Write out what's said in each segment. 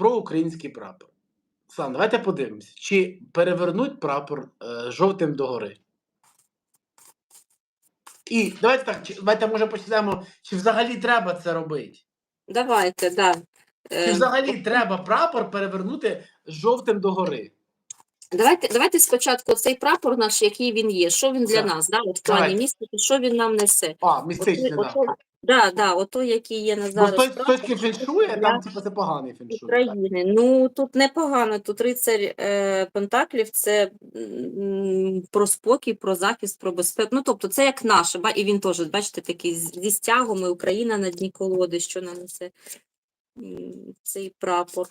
про український прапор. Сан, давайте подивимося, чи перевернуть прапор е, жовтим догори. І давайте так, чи- давайте може почнемо, чи взагалі треба це робити. Давайте, да. Чи Е, взагалі треба прапор перевернути жовтим догори? Давайте, давайте спочатку цей прапор наш, який він є, що він для Так. нас, да? От в плані Давайте. що він нам несе. А, містичне, Ото, так. ото, да, да, ото, який є на Бо зараз прапор точки феншуя, для там типу, це поганий феншуй. так. України. Ну, тут непогано, тут рицарь е, Пентаклів, це м, про спокій, про захист, про безпеку. Ну, тобто, це як наше, ба- і він теж, бачите, такий з- зі стягом, і Україна на дні колоди, що нам несе м, цей прапор.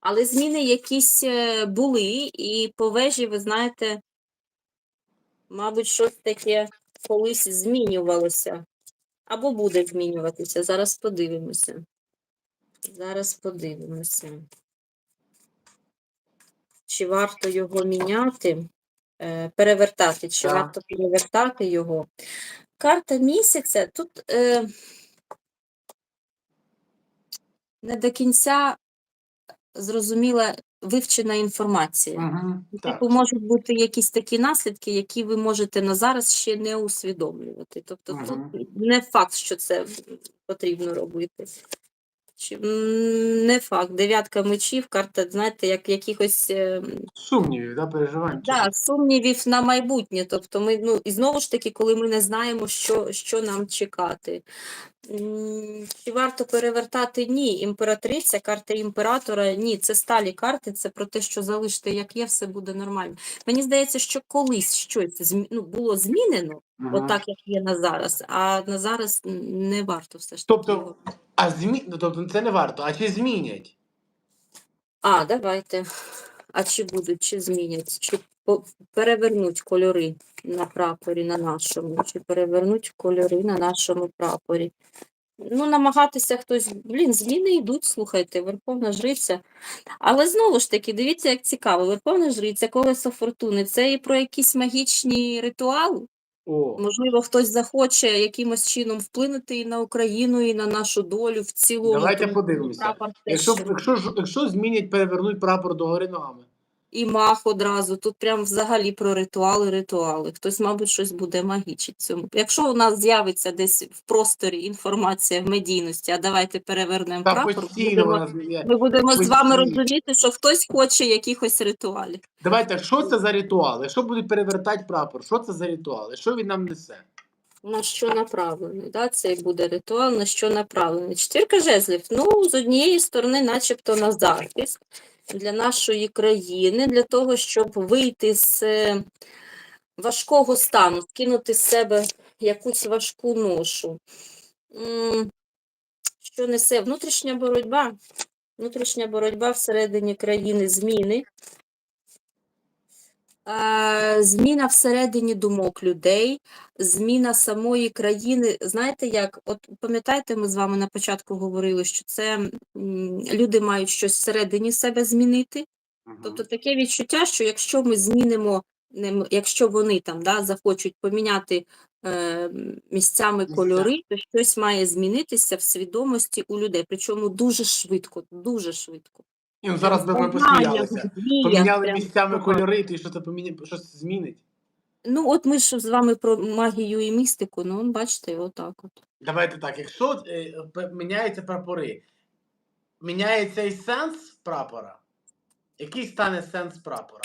Але зміни якісь е, були, і по вежі, ви знаєте, мабуть, щось таке колись змінювалося. Або буде змінюватися. Зараз подивимося. Зараз подивимося. Чи варто його міняти, е, перевертати, чи Так. варто перевертати його. Карта місяця тут е, не до кінця зрозуміла вивчена інформація. Мгм, так. Типу, можуть бути якісь такі наслідки, які ви можете на зараз ще не усвідомлювати. Тобто Мгм. тут не факт, що це потрібно робити. Чи, Не факт. Дев'ятка мечів, карта, знаєте, як якихось е, Сумнівів, да, переживань. да, сумнівів на майбутнє. Тобто ми, ну, і знову ж таки, коли ми не знаємо, що, що нам чекати. Чи варто перевертати? Ні. Імператриця, карта імператора, ні, це сталі карти, це про те, що залиште як є, все буде нормально. Мені здається, що колись щось ну, було змінено, Мгм. отак, як є на зараз, а на зараз не варто все ж таки. Тобто. А змі... ну, тобто це не варто, а чи змінять? А, давайте. А чи будуть, чи змінять, чи перевернуть кольори на прапорі на нашому, чи перевернуть кольори на нашому прапорі. Ну, намагатися хтось, блін, зміни йдуть, слухайте, Верховна Жриця. Але знову ж таки, дивіться, як цікаво, Верховна Жриця, колесо фортуни, це і про якісь магічні ритуали. О, Можливо, хтось захоче якимось чином вплинути і на Україну, і на нашу долю в цілому. Давайте подивимося. прапор якщо, якщо, якщо змінять, перевернуть прапор догори ногами. І мах одразу. Тут прям взагалі про ритуали, ритуали. Хтось, мабуть, щось буде магічить цьому. Якщо у нас з'явиться десь в просторі інформація в медійності, а давайте перевернемо Та прапор, будемо, ми будемо з вами розуміти, що хтось хоче якихось ритуалів. Давайте, що це за ритуал? Якщо будуть перевертати прапор, що це за ритуал? І що він нам несе? На що направлений? Да? Цей буде ритуал, на що направлений. Четвірка жезлів. Ну, з однієї сторони, начебто на захист для нашої країни, для того, щоб вийти з е, важкого стану, скинути з себе якусь важку ношу. Що несе внутрішня боротьба? Внутрішня боротьба всередині країни, зміни. Е, Зміна всередині думок людей, зміна самої країни. Знаєте, як от пам'ятаєте, ми з вами на початку говорили, що це люди мають щось всередині себе змінити. Тобто таке відчуття, що якщо ми змінимо, якщо вони там да, захочуть поміняти е, місцями кольори, то щось має змінитися в свідомості у людей. Причому дуже швидко, дуже швидко. І ну, зараз би ми посміялися. Поміняли прям місцями кольори, то що це поміня... щось змінить? Ну, от ми ж з вами про магію і містику, ну, бачите, отак от. Давайте так, якщо е, п- міняються прапори, міняється і сенс прапора? Який стане сенс прапора?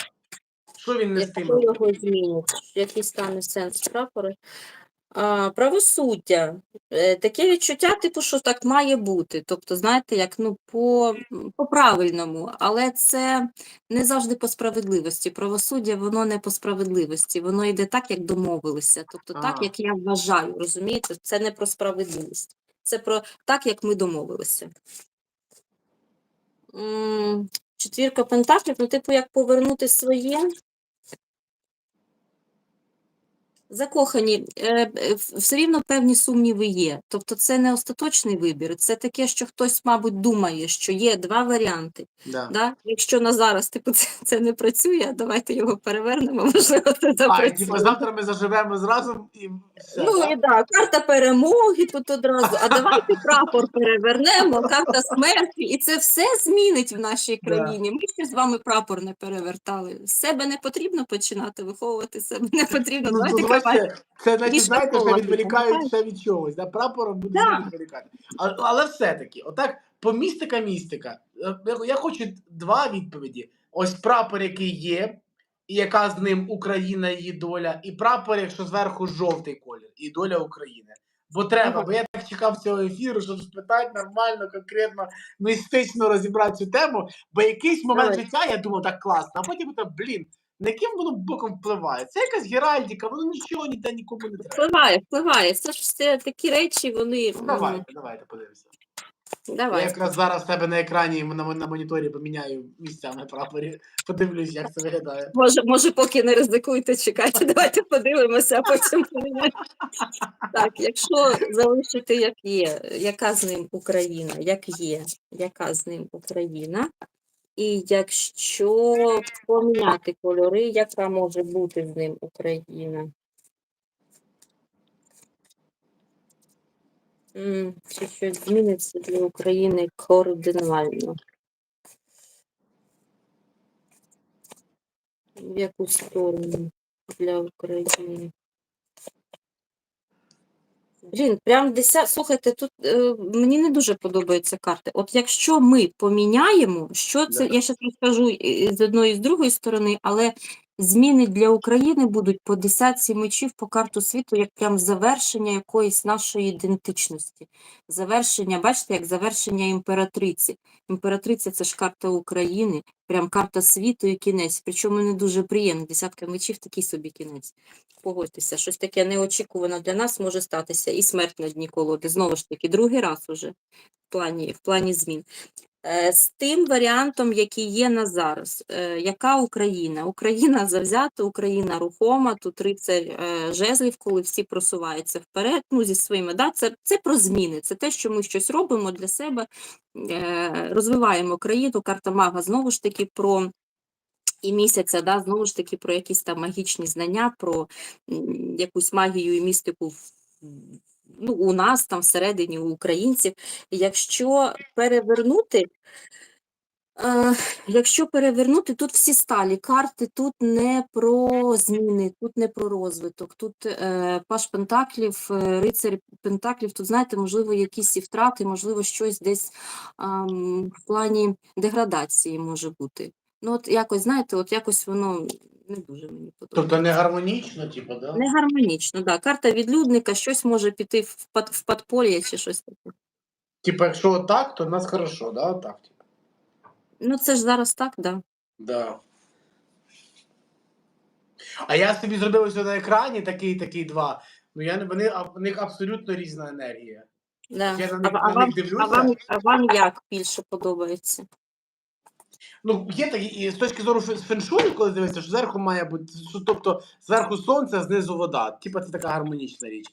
Що він нестиме? Його змінять, який стане сенс прапори? А, правосуддя. Е, Таке відчуття, типу, що так має бути. Тобто, знаєте, як ну, по, по правильному, але це не завжди по справедливості. Правосуддя, воно не по справедливості, воно йде так, як домовилися. Тобто, так, як я вважаю, розумієте, це не про справедливість. Це про так, як ми домовилися. М, Четвірка пентаклів, ну, типу, як повернути своє. Закохані, е, все рівно певні сумніви є. Тобто це не остаточний вибір, це таке, що хтось, мабуть, думає, що є два варіанти. Да. Да? Якщо на зараз типу, це, це не працює, давайте його перевернемо, можливо, це А, запрацює. типу, завтра ми заживемо зразу і все. Ну і да, карта перемоги тут одразу. А давайте прапор перевернемо, карта смерті, і це все змінить в нашій Да. країні. Ми ще з вами прапор не перевертали. З себе не потрібно починати виховувати себе не потрібно. Ну, Давайте це значить, знаєте, що колоди, відволікають пам'ятаєте? від чогось. Да? Прапором буде Да. відволікати. А, але все-таки, отак, по містика містика. Е, Я, я хочу два відповіді. Ось прапор, який є, і яка з ним Україна її доля, і прапор, якщо зверху жовтий колір, і доля України. Бо треба, бо я так чекав цього ефіру, щоб спитати нормально, конкретно, містично розібрати цю тему. Бо якийсь момент Давай. життя я думав, так класно, а потім блін, на яким воно боком впливає? Це якась геральдика, воно нічого ніде нікому не треба. Впливає, впливає. Це ж все такі речі, вони. Ну, давайте, давайте подивимося. Я якраз зараз в тебе на екрані на, на моніторі поміняю місцями прапорі. Подивлюсь, як це виглядає. Може, може, поки не ризикуйте, чекайте, давайте подивимося, а потім поміняємо. Так, якщо залишити як є, яка з ним Україна, як є, яка з ним Україна, і якщо поміняти кольори, яка може бути з ним Україна? Чи щось зміниться для України кардинально? В яку сторону для України? Блін, прям десят. Слухайте, тут е, мені не дуже подобаються карти. От якщо ми поміняємо, що це, Да. я зараз розкажу і з одної і з другої сторони, але зміни для України будуть по десятці мечів по карту світу, як прям завершення якоїсь нашої ідентичності. Завершення, бачите, як завершення імператриці. Імператриця це ж карта України, прям карта світу і кінець. Причому не дуже приємно. Десятка мечів такий собі кінець. Погодьтеся, щось таке неочікувано для нас може статися. І смерть на дні колоди. Знову ж таки, другий раз уже в плані, в плані змін. Е, З тим варіантом, який є на зараз. Е, Яка Україна? Україна завзята, Україна рухома, тут рицар е, жезлів, коли всі просуваються вперед, ну, зі своїми, да, це, це про зміни, це те, що ми щось робимо для себе, розвиваємо країну, карта мага знову ж таки про і місяця, да, знову ж таки, про якісь там магічні знання, про якусь магію і містику в- ну, у нас там всередині, у українців. Якщо перевернути, е, якщо перевернути, тут всі сталі карти, тут не про зміни, тут не про розвиток, тут е, паш Пентаклів, е, рицар Пентаклів, тут, знаєте, можливо, якісь і втрати, можливо, щось десь ам, в плані деградації може бути. Ну, от якось, знаєте, от якось воно не дуже мені подобається. Тобто не гармонічно, типу, да? Не гармонічно, да. Карта відлюдника, щось може піти в, пад, в подполье чи щось таке. Типу, якщо отак, то в нас хорошо, да? Отак. Типу. Ну, це ж зараз так, да. Да. А я собі зробив ось на екрані такий, такий два. Ну я не вони, а в них абсолютно різна енергія. да. Я на них, а, на вам, них дивлюся. а, вам, а вам як більше подобається? Ну, є такі, і з точки зору фе- феншую, коли дивишся, що зверху має бути, тобто зверху сонце, а знизу вода. Типа це така гармонічна річ.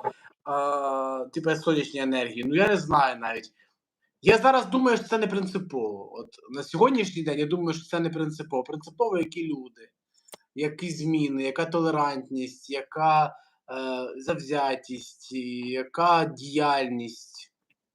А, типа сонячні енергії. Ну я не знаю навіть. Я зараз думаю, що це не принципово. От на сьогоднішній день я думаю, що це не принципово. Принципово, які люди, які зміни, яка толерантність, яка е, завзятість, яка діяльність.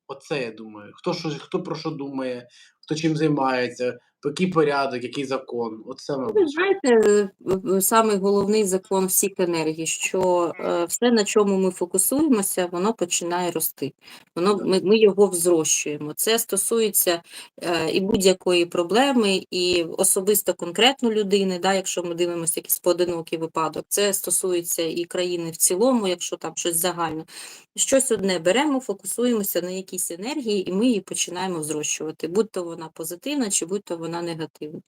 Оце я думаю. Хто що, хто про що думає, хто чим займається, який порядок, який закон. Оце Ну, Ви знаєте, е, е, головний закон всіх енергій, що е, все, на чому ми фокусуємося, воно починає рости. Воно, ми, ми його взрощуємо. Це стосується е, і будь-якої проблеми, і особисто конкретно людини, да, якщо ми дивимося якийсь поодинокий випадок, це стосується і країни в цілому, якщо там щось загальне. Щось одне беремо, фокусуємося на якійсь енергії, і ми її починаємо взрощувати, будь то вона позитивна, чи будь то вона негативна.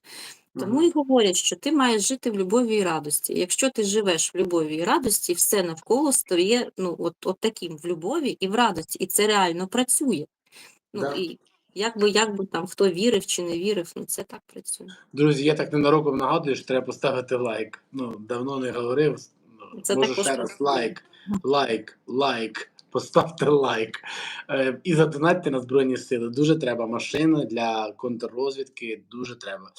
Тому і говорять, що ти маєш жити в любові і радості. Якщо ти живеш в любові і радості, все навколо стає ну, от, от таким в любові і в радості, і це реально працює. Ну, Да. і як би, як би там хто вірив чи не вірив, ну це так працює. Друзі, я так ненароком нагадую, що треба поставити лайк. Ну, давно не говорив. Це Може ще раз лайк, лайк, лайк. Поставте лайк е, і задонатьте на Збройні Сили. Дуже треба машини для контррозвідки, дуже треба.